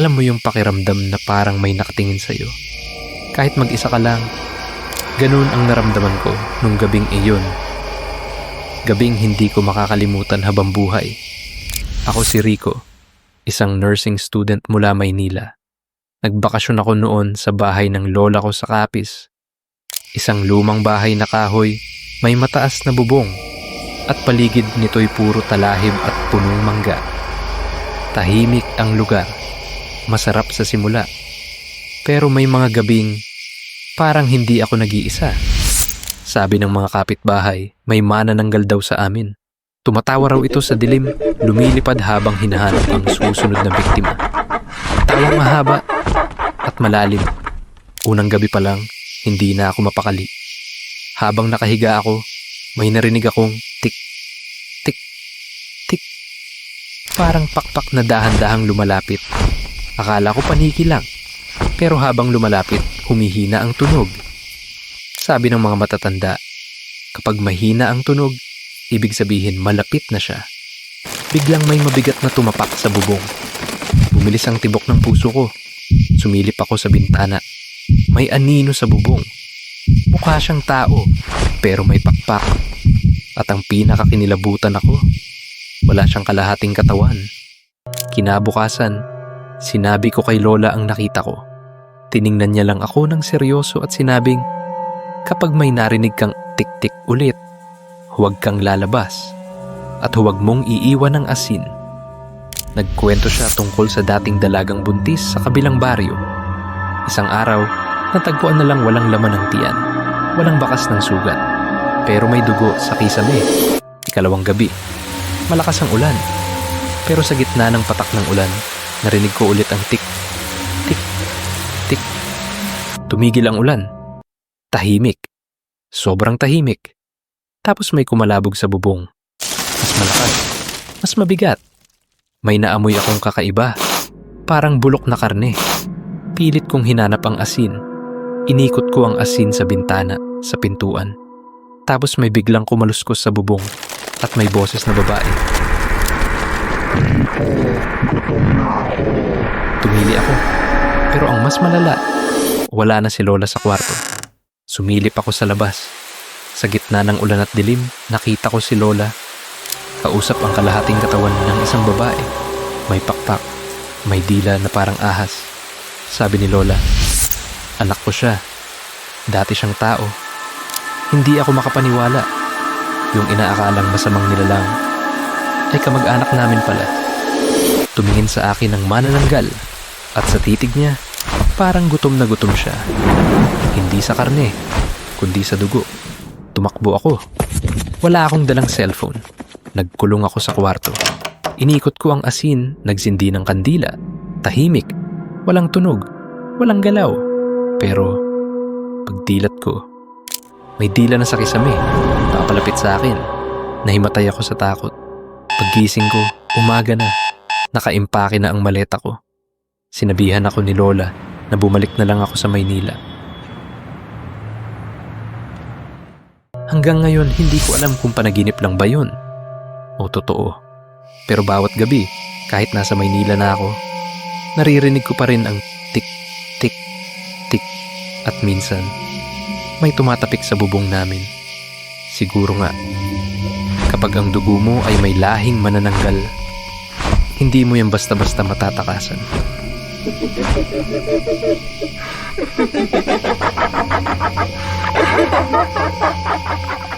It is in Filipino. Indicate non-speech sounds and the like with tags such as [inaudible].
Alam mo yung pakiramdam na parang may nakatingin sa'yo. Kahit mag-isa ka lang, ganun ang naramdaman ko nung gabing iyon. Gabing hindi ko makakalimutan habang buhay. Ako si Rico, isang nursing student mula Maynila. Nagbakasyon ako noon sa bahay ng lola ko sa Capiz. Isang lumang bahay na kahoy, may mataas na bubong, at paligid nito'y puro talahib at punong mangga. Tahimik ang lugar, masarap sa simula. Pero may mga gabing parang hindi ako nag-iisa. Sabi ng mga kapitbahay, may manananggal daw sa amin. Tumatawa raw ito sa dilim, lumilipad habang hinahanap ang susunod na biktima. Tawang mahaba at malalim. Unang gabi pa lang, hindi na ako mapakali. Habang nakahiga ako, may narinig akong tik, tik, tik. Parang pakpak na dahan-dahang lumalapit. Akala ko paniki lang. Pero habang lumalapit, humihina ang tunog. Sabi ng mga matatanda, kapag mahina ang tunog, ibig sabihin malapit na siya. Biglang may mabigat na tumapak sa bubong. Bumilis ang tibok ng puso ko. Sumilip ako sa bintana. May anino sa bubong. Mukha siyang tao, pero may pakpak. At ang pinakakinilabutan ako, wala siyang kalahating katawan. Kinabukasan, sinabi ko kay Lola ang nakita ko. Tiningnan niya lang ako ng seryoso at sinabing, kapag may narinig kang tik-tik ulit, huwag kang lalabas at huwag mong iiwan ng asin. Nagkwento siya tungkol sa dating dalagang buntis sa kabilang baryo. Isang araw, natagpuan na lang walang laman ng tiyan, walang bakas ng sugat, pero may dugo sa kisame. Ikalawang gabi, malakas ang ulan, pero sa gitna ng patak ng ulan, narinig ko ulit ang tik, tik, tik. Tumigil ang ulan. Tahimik. Sobrang tahimik. Tapos may kumalabog sa bubong. Mas malakas. Mas mabigat. May naamoy akong kakaiba. Parang bulok na karne. Pilit kong hinanap ang asin. Inikot ko ang asin sa bintana, sa pintuan. Tapos may biglang kumaluskos sa bubong at may boses na babae. Tumili ako. Pero ang mas malala, wala na si Lola sa kwarto. Sumilip ako sa labas. Sa gitna ng ulan at dilim, nakita ko si Lola. Kausap ang kalahating katawan ng isang babae. May pakpak, may dila na parang ahas. Sabi ni Lola, anak ko siya. Dati siyang tao. Hindi ako makapaniwala. Yung inaakalang masamang nilalang ay kamag-anak namin pala. Tumingin sa akin ng manananggal at sa titig niya, parang gutom na gutom siya. Hindi sa karne, kundi sa dugo. Tumakbo ako. Wala akong dalang cellphone. Nagkulong ako sa kwarto. Inikot ko ang asin, nagsindi ng kandila. Tahimik. Walang tunog. Walang galaw. Pero, pagdilat ko, may dila na sa kisame. Nakapalapit sa akin. Nahimatay ako sa takot. Paggising ko, umaga na. Nakaimpake na ang maleta ko. Sinabihan ako ni Lola na bumalik na lang ako sa Maynila. Hanggang ngayon, hindi ko alam kung panaginip lang ba yun o totoo. Pero bawat gabi, kahit nasa Maynila na ako, naririnig ko pa rin ang tik, tik, tik at minsan may tumatapik sa bubong namin. Siguro nga, kapag ang dugo mo ay may lahing manananggal, hindi mo yan basta-basta matatakasan. [laughs]